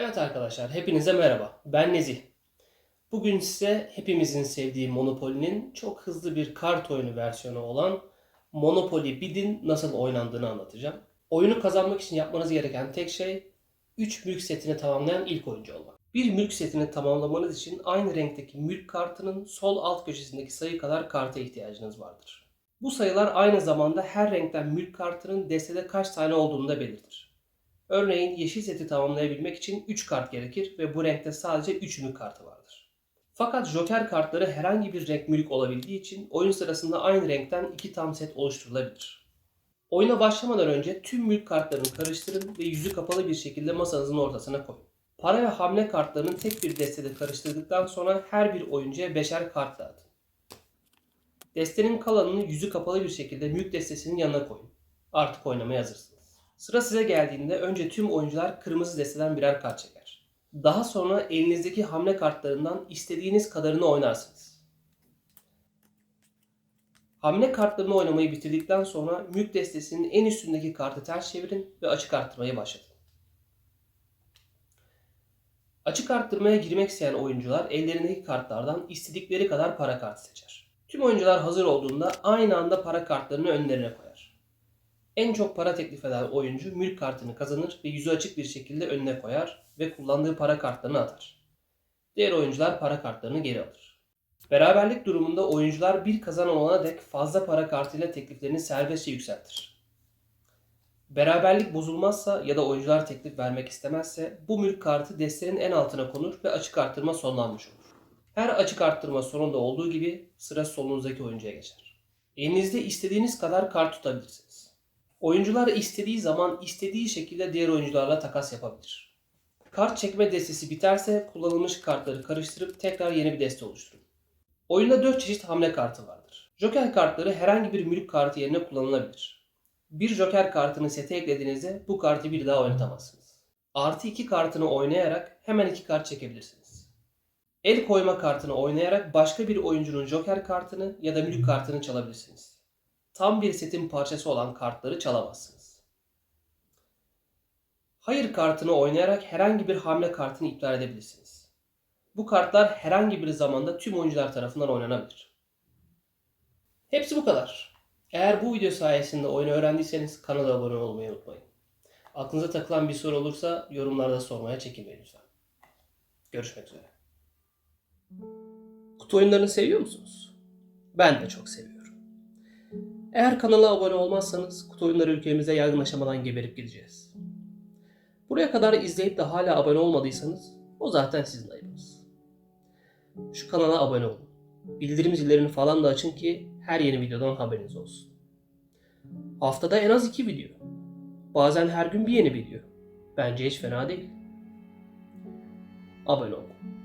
Evet arkadaşlar, hepinize merhaba. Ben Nezih. Bugün size hepimizin sevdiği Monopoly'nin çok hızlı bir kart oyunu versiyonu olan Monopoly Bid'in nasıl oynandığını anlatacağım. Oyunu kazanmak için yapmanız gereken tek şey 3 mülk setini tamamlayan ilk oyuncu olmak. Bir mülk setini tamamlamanız için aynı renkteki mülk kartının sol alt köşesindeki sayı kadar karta ihtiyacınız vardır. Bu sayılar aynı zamanda her renkten mülk kartının destede kaç tane olduğunu da belirtir. Örneğin yeşil seti tamamlayabilmek için 3 kart gerekir ve bu renkte sadece 3 mülk kartı vardır. Fakat joker kartları herhangi bir renk mülk olabildiği için oyun sırasında aynı renkten 2 tam set oluşturulabilir. Oyuna başlamadan önce tüm mülk kartlarını karıştırın ve yüzü kapalı bir şekilde masanızın ortasına koyun. Para ve hamle kartlarını tek bir destede karıştırdıktan sonra her bir oyuncuya beşer kart dağıtın. Destenin kalanını yüzü kapalı bir şekilde mülk destesinin yanına koyun. Artık oynamaya hazırsınız. Sıra size geldiğinde önce tüm oyuncular kırmızı desteden birer kart çeker. Daha sonra elinizdeki hamle kartlarından istediğiniz kadarını oynarsınız. Hamle kartlarını oynamayı bitirdikten sonra mülk destesinin en üstündeki kartı ters çevirin ve açık arttırmayı başlatın. Açık arttırmaya girmek isteyen oyuncular ellerindeki kartlardan istedikleri kadar para kartı seçer. Tüm oyuncular hazır olduğunda aynı anda para kartlarını önlerine koyar. En çok para teklif eden oyuncu mülk kartını kazanır ve yüzü açık bir şekilde önüne koyar ve kullandığı para kartlarını atar. Diğer oyuncular para kartlarını geri alır. Beraberlik durumunda oyuncular bir kazanan olana dek fazla para kartıyla tekliflerini serbestçe yükseltir. Beraberlik bozulmazsa ya da oyuncular teklif vermek istemezse bu mülk kartı destenin en altına konur ve açık arttırma sonlanmış olur. Her açık arttırma sonunda olduğu gibi sıra solunuzdaki oyuncuya geçer. Elinizde istediğiniz kadar kart tutabilirsiniz. Oyuncular istediği zaman istediği şekilde diğer oyuncularla takas yapabilir. Kart çekme destesi biterse kullanılmış kartları karıştırıp tekrar yeni bir deste oluşturun. Oyunda 4 çeşit hamle kartı vardır. Joker kartları herhangi bir mülk kartı yerine kullanılabilir. Bir Joker kartını sete eklediğinizde bu kartı bir daha oynatamazsınız. Artı 2 kartını oynayarak hemen 2 kart çekebilirsiniz. El koyma kartını oynayarak başka bir oyuncunun Joker kartını ya da mülk kartını çalabilirsiniz. Tam bir setin parçası olan kartları çalamazsınız. Hayır kartını oynayarak herhangi bir hamle kartını iptal edebilirsiniz. Bu kartlar herhangi bir zamanda tüm oyuncular tarafından oynanabilir. Hepsi bu kadar. Eğer bu video sayesinde oyunu öğrendiyseniz kanala abone olmayı unutmayın. Aklınıza takılan bir soru olursa yorumlarda sormaya çekinmeyin lütfen. Görüşmek üzere. Kutu oyunlarını seviyor musunuz? Ben de çok seviyorum. Eğer kanala abone olmazsanız kutu oyunları ülkemizde yaygın aşamadan geberip gideceğiz. Buraya kadar izleyip de hala abone olmadıysanız o zaten sizin ayıbınız. Şu kanala abone olun. Bildirim zillerini falan da açın ki her yeni videodan haberiniz olsun. Haftada en az iki video. Bazen her gün bir yeni video. Bence hiç fena değil. Abone olun.